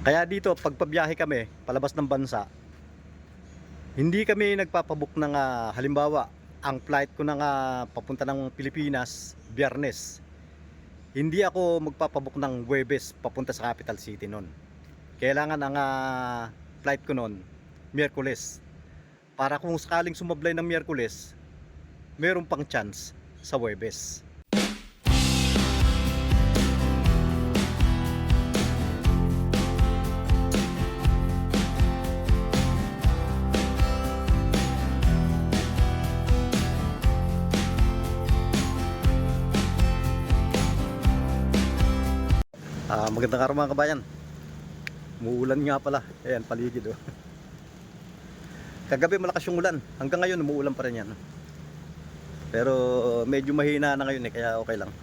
Kaya dito, pagpabiyahe kami, palabas ng bansa, hindi kami nagpapabook ng ah, halimbawa, ang flight ko na nga papunta ng Pilipinas, biyernes. Hindi ako magpapabook ng Huwebes papunta sa capital city nun. Kailangan ang ah, flight ko nun, Miyerkules. Para kung sakaling sumablay ng Miyerkules, meron pang chance sa Huwebes. Magandang araw mga kabayan. Muulan nga pala. Ayan, paligid oh. Kagabi malakas yung ulan. Hanggang ngayon umuulan pa rin yan. Pero medyo mahina na ngayon eh, kaya okay lang.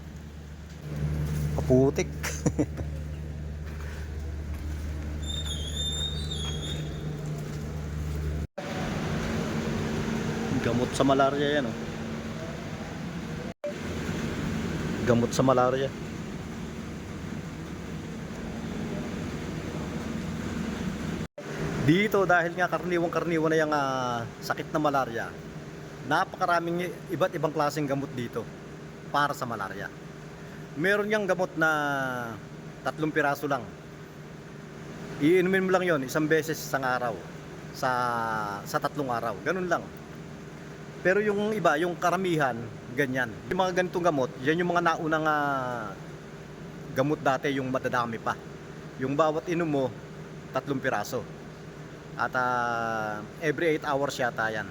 Kaputik. Gamot sa malaria yan oh. Gamot sa malaria. Dito dahil nga karniwang karniwan na yung ah, sakit na malaria. Napakaraming iba't ibang klaseng gamot dito para sa malaria. Meron niyang gamot na tatlong piraso lang. Iinumin mo lang yon isang beses isang araw sa sa tatlong araw. Ganun lang. Pero yung iba, yung karamihan, ganyan. Yung mga ganitong gamot, yan yung mga naunang ah, gamot dati, yung madadami pa. Yung bawat inom mo, tatlong piraso. At ah, every 8 hours yata yan.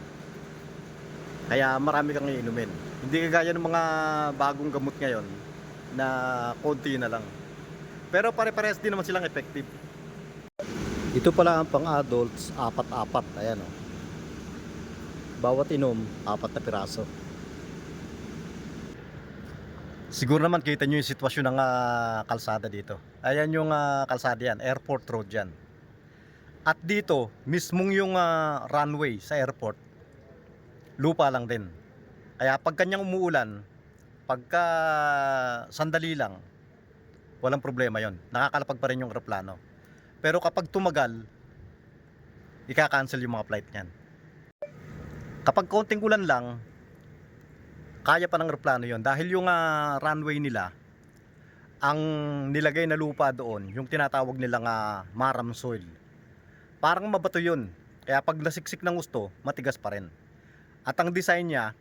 Kaya marami kang iinumin. Hindi kagaya ng mga bagong gamot ngayon na konti na lang. Pero pare-parehas din naman silang effective. Ito pala ang pang adults, apat-apat. Ayan o. Bawat inom, apat na piraso. Siguro naman kita nyo yung sitwasyon ng ah, kalsada dito. Ayan yung ah, kalsada yan, airport road yan. At dito, mismong yung ah, runway sa airport, lupa lang din. Kaya pag kanyang umuulan, pagka sandali lang, walang problema yon. Nakakalapag pa rin yung aeroplano. Pero kapag tumagal, ika-cancel yung mga flight niyan. Kapag konting ulan lang, kaya pa ng aeroplano yon dahil yung ah, runway nila, ang nilagay na lupa doon, yung tinatawag nilang ah, maram soil, parang mabato yun. Kaya pag nasiksik ng gusto, matigas pa rin. At ang design niya,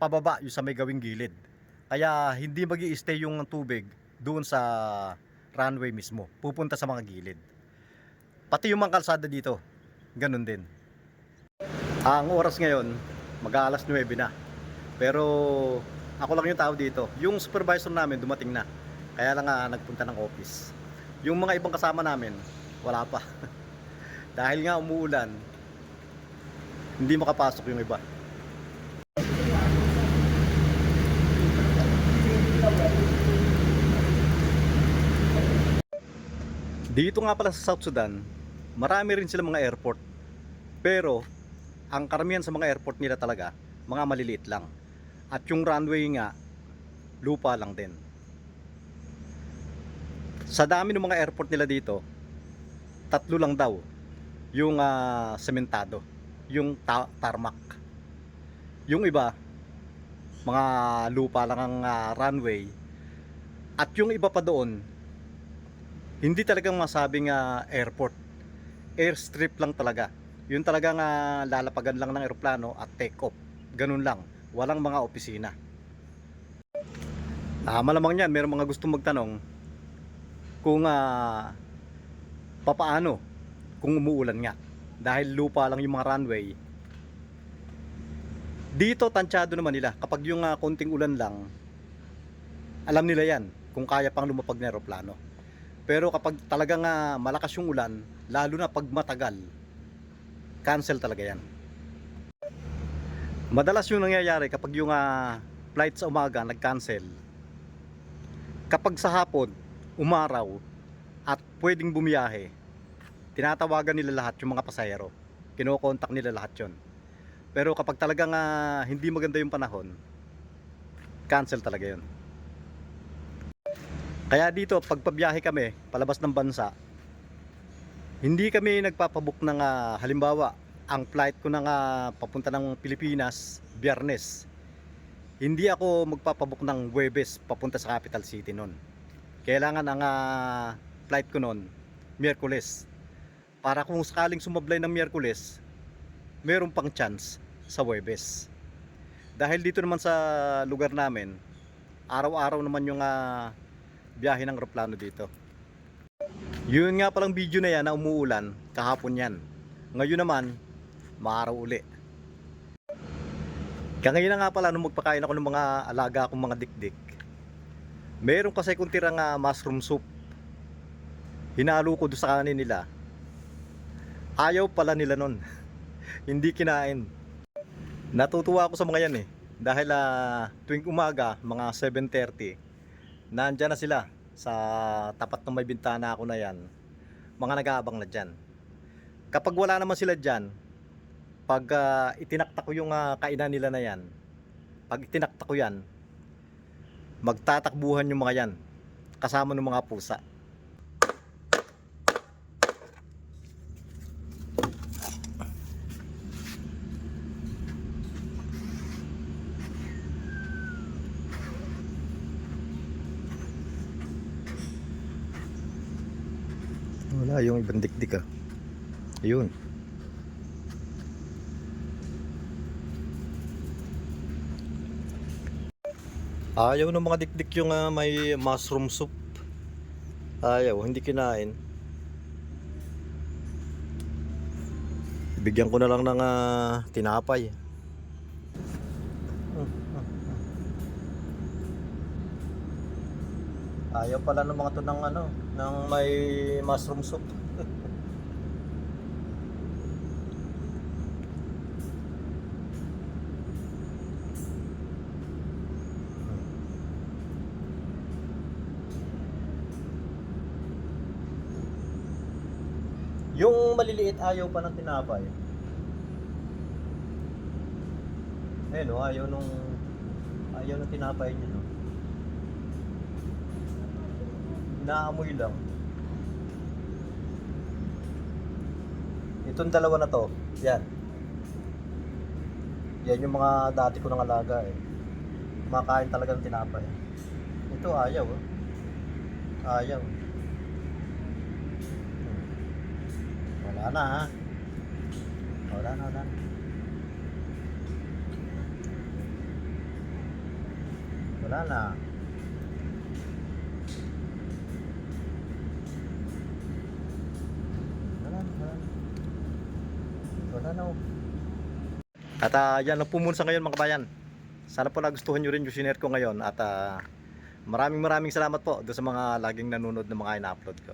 pababa yung sa may gawing gilid. Kaya hindi mag stay yung tubig doon sa runway mismo. Pupunta sa mga gilid. Pati yung mga kalsada dito, ganun din. Ang oras ngayon, mag-aalas 9 na. Pero ako lang yung tao dito. Yung supervisor namin dumating na. Kaya lang nga nagpunta ng office. Yung mga ibang kasama namin, wala pa. Dahil nga umuulan, hindi makapasok yung iba. Dito nga pala sa South Sudan, marami rin sila mga airport. Pero, ang karamihan sa mga airport nila talaga, mga maliliit lang. At yung runway nga, lupa lang din. Sa dami ng mga airport nila dito, tatlo lang daw yung ah, sementado, yung ta- tarmac. Yung iba, mga lupa lang ang ah, runway. At yung iba pa doon, hindi talagang masabing ah, airport. Airstrip lang talaga. Yun talagang ah, lalapagan lang ng eroplano at take off. Ganun lang. Walang mga opisina. Ah, malamang yan, meron mga gustong magtanong kung ah, papaano kung umuulan nga. Dahil lupa lang yung mga runway. Dito, tansyado naman nila. Kapag yung ah, konting ulan lang, alam nila yan kung kaya pang lumapag na eroplano. Pero kapag talagang ah, malakas yung ulan, lalo na pag matagal, cancel talaga yan. Madalas yung nangyayari kapag yung ah, flight sa umaga nag-cancel, kapag sa hapon, umaraw, at pwedeng bumiyahe, tinatawagan nila lahat yung mga pasahero. Kinokontak nila lahat yon. Pero kapag talagang ah, hindi maganda yung panahon, cancel talaga yon. Kaya dito, pag pabiyahe kami, palabas ng bansa, Hindi kami nagpapabook ng ah, halimbawa, ang flight ko na nga papunta ng Pilipinas, Biyernes. Hindi ako magpapabook ng Webes papunta sa capital city noon. Kailangan ang ah, flight ko noon, Miyerkules. Para kung sakaling sumablay ng Miyerkules, meron pang chance sa Webes. Dahil dito naman sa lugar namin, araw-araw naman yung ah, biyahe ng aeroplano dito. Yun nga palang video na yan na umuulan, kahapon yan. Ngayon naman, maaraw uli. Kaya nga pala nung magpakain ako ng mga alaga akong mga dikdik. Meron kasi kung tirang ah, mushroom soup. Hinalo ko doon sa kanin nila. Ayaw pala nila nun. Hindi kinain. Natutuwa ako sa mga yan eh. Dahil ah, tuwing umaga, mga 7.30, nandyan na sila sa tapat ng may bintana ako na yan. Mga nag-aabang na dyan. Kapag wala naman sila dyan, pag ah, itinakta ko yung ah, kainan nila na yan, pag itinakta ko yan, magtatakbuhan yung mga yan kasama ng mga pusa. Wala yung ibang dikdik ah. Ayun. Ayaw ng mga dikdik yung ah, may mushroom soup. Ayaw, hindi kinain. Bigyan ko na lang ng ah, tinapay. Ayaw pala ng mga to ng ano, ng may mushroom soup. Yung maliliit ayaw pa ng tinapay. Eh no, ayaw nung ayaw ng tinapay niya no. Inaamoy lang. Itong dalawa na to, yan. Yan yung mga dati ko ng alaga eh. Kumakain talaga ng tinapay. Ito ayaw oh. Ayaw. Wala na ha. Wala na, wala na. Wala na. Na. oh. At ah, yan ang pumunsa ngayon mga kabayan. Sana po nagustuhan nyo rin yung sinare ko ngayon at ah, maraming maraming salamat po doon sa mga laging nanonood ng mga ina-upload ko.